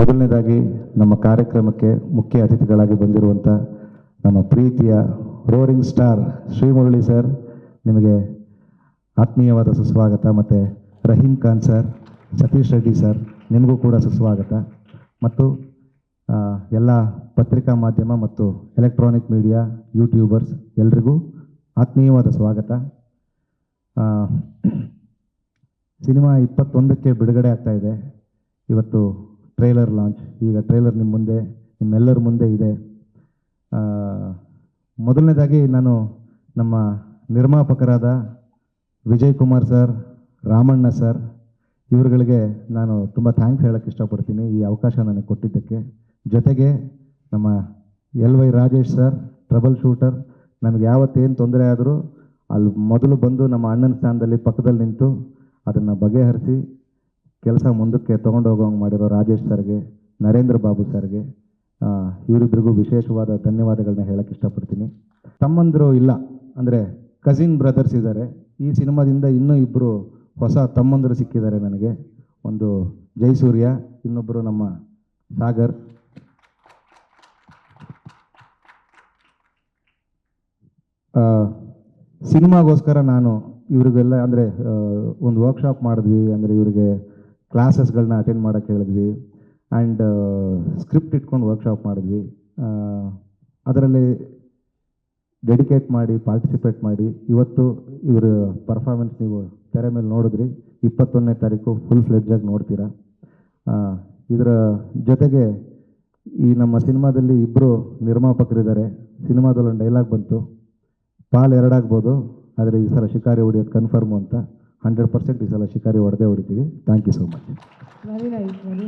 ಮೊದಲನೇದಾಗಿ ನಮ್ಮ ಕಾರ್ಯಕ್ರಮಕ್ಕೆ ಮುಖ್ಯ ಅತಿಥಿಗಳಾಗಿ ಬಂದಿರುವಂಥ ನಮ್ಮ ಪ್ರೀತಿಯ ರೋರಿಂಗ್ ಸ್ಟಾರ್ ಶ್ರೀಮುರಳಿ ಸರ್, ನಿಮಗೆ ಆತ್ಮೀಯವಾದ ಸುಸ್ವಾಗತ ಮತ್ತು ರಹೀಂ ಖಾನ್ ಸರ್, ಸತೀಶ್ ರೆಡ್ಡಿ ಸರ್, ನಿಮಗೂ ಕೂಡ ಸುಸ್ವಾಗತ. ಮತ್ತು ಎಲ್ಲ ಪತ್ರಿಕಾ ಮಾಧ್ಯಮ ಮತ್ತು ಎಲೆಕ್ಟ್ರಾನಿಕ್ ಮೀಡಿಯಾ ಯೂಟ್ಯೂಬರ್ಸ್ ಎಲ್ರಿಗೂ ಆತ್ಮೀಯವಾದ ಸ್ವಾಗತ. ಸಿನಿಮಾ ಇಪ್ಪತ್ತೊಂದಕ್ಕೆ ಬಿಡುಗಡೆ ಆಗ್ತಾ ಇದೆ. ಇವತ್ತು ಟ್ರೇಲರ್ ಲಾಂಚ್ ಈಗ ಟ್ರೈಲರ್ ನಿಮ್ಮ ಮುಂದೆ, ನಿಮ್ಮೆಲ್ಲರ ಮುಂದೆ ಇದೆ. ಮೊದಲನೇದಾಗಿ ನಾನು ನಮ್ಮ ನಿರ್ಮಾಪಕರಾದ ವಿಜಯ್ ಕುಮಾರ್ ಸರ್, ರಾಮಣ್ಣ ಸರ್, ಇವರುಗಳಿಗೆ ನಾನು ತುಂಬ ಥ್ಯಾಂಕ್ಸ್ ಹೇಳಕ್ಕೆ ಇಷ್ಟಪಡ್ತೀನಿ ಈ ಅವಕಾಶ ನನಗೆ ಕೊಟ್ಟಿದ್ದಕ್ಕೆ. ಜೊತೆಗೆ ನಮ್ಮ L Y Rajesh sir trouble shooter ನಮಗೆ ಯಾವತ್ತೇನು ತೊಂದರೆ ಆದರೂ ಅಲ್ಲಿ ಮೊದಲು ಬಂದು ನಮ್ಮ ಅಣ್ಣನ ಸ್ಥಾನದಲ್ಲಿ ಪಕ್ಕದಲ್ಲಿ ನಿಂತು ಅದನ್ನು ಬಗೆಹರಿಸಿ ಕೆಲಸ ಮುಂದಕ್ಕೆ ತೊಗೊಂಡು ಹೋಗೋಂಗೆ ಮಾಡಿರೋ ರಾಜೇಶ್ ಸರ್ಗೆ, ನರೇಂದ್ರ ಬಾಬು ಸರ್ಗೆ ಇವರಿಬ್ಬರಿಗೂ ವಿಶೇಷವಾದ ಧನ್ಯವಾದಗಳನ್ನ ಹೇಳಕ್ಕೆ ಇಷ್ಟಪಡ್ತೀನಿ. ತಮ್ಮಂದರು ಇಲ್ಲ, ಅಂದರೆ ಕಸಿನ್ ಬ್ರದರ್ಸ್ ಇದ್ದಾರೆ ಈ ಸಿನಿಮಾದಿಂದ ಇನ್ನೂ ಇಬ್ಬರು ಹೊಸ ತಮ್ಮಂದರು ಸಿಕ್ಕಿದ್ದಾರೆ ನನಗೆ. ಒಂದು ಜಯಸೂರ್ಯ ಇನ್ನೊಬ್ಬರು ನಮ್ಮ ಸಾಗರ್. ಸಿನಿಮಾಗೋಸ್ಕರ ನಾನು ಇವ್ರಿಗೆಲ್ಲ, ಅಂದರೆ ಒಂದು ವರ್ಕ್ಶಾಪ್ ಮಾಡಿದ್ವಿ, ಅಂದರೆ ಇವರಿಗೆ ಕ್ಲಾಸಸ್ಗಳನ್ನ ಅಟೆಂಡ್ ಮಾಡೋಕ್ಕೆ ಹೇಳಿದ್ವಿ. ಆ್ಯಂಡ್ ಸ್ಕ್ರಿಪ್ಟ್ ಇಟ್ಕೊಂಡು ವರ್ಕ್ಶಾಪ್ ಮಾಡಿದ್ವಿ. ಅದರಲ್ಲಿ ಡೆಡಿಕೇಟ್ ಮಾಡಿ ಪಾರ್ಟಿಸಿಪೇಟ್ ಮಾಡಿ, ಇವತ್ತು ಇವರ ಪರ್ಫಾರ್ಮೆನ್ಸ್ ನೀವು ತೆರೆ ಮೇಲೆ ನೋಡಿದ್ರಿ. ಇಪ್ಪತ್ತೊಂದನೇ ತಾರೀಕು ಫುಲ್ ಫ್ಲೆಡ್ಜಾಗಿ ನೋಡ್ತೀರಾ. ಇದರ ಜೊತೆಗೆ ಈ ನಮ್ಮ ಸಿನಿಮಾದಲ್ಲಿ ಇಬ್ಬರು ನಿರ್ಮಾಪಕರಿದ್ದಾರೆ. ಸಿನಿಮಾದಲ್ಲಿ ಒಂದು ಡೈಲಾಗ್ ಬಂತು. ಪಾಲ್ ಎರಡಾಗ್ಬೋದು. ಆದರೆ ಈ ಸಲ ಶಿಕಾರಿ ಹೊಡಿಯೋದು ಕನ್ಫರ್ಮು ಅಂತ. ಹಂಡ್ರೆಡ್ ಪರ್ಸೆಂಟ್ ಈ ಸಲ ಶಿಕಾರಿ ಹೊಡೆದೇ ಹೊಡಿತೀವಿ. Thank you so much very nice very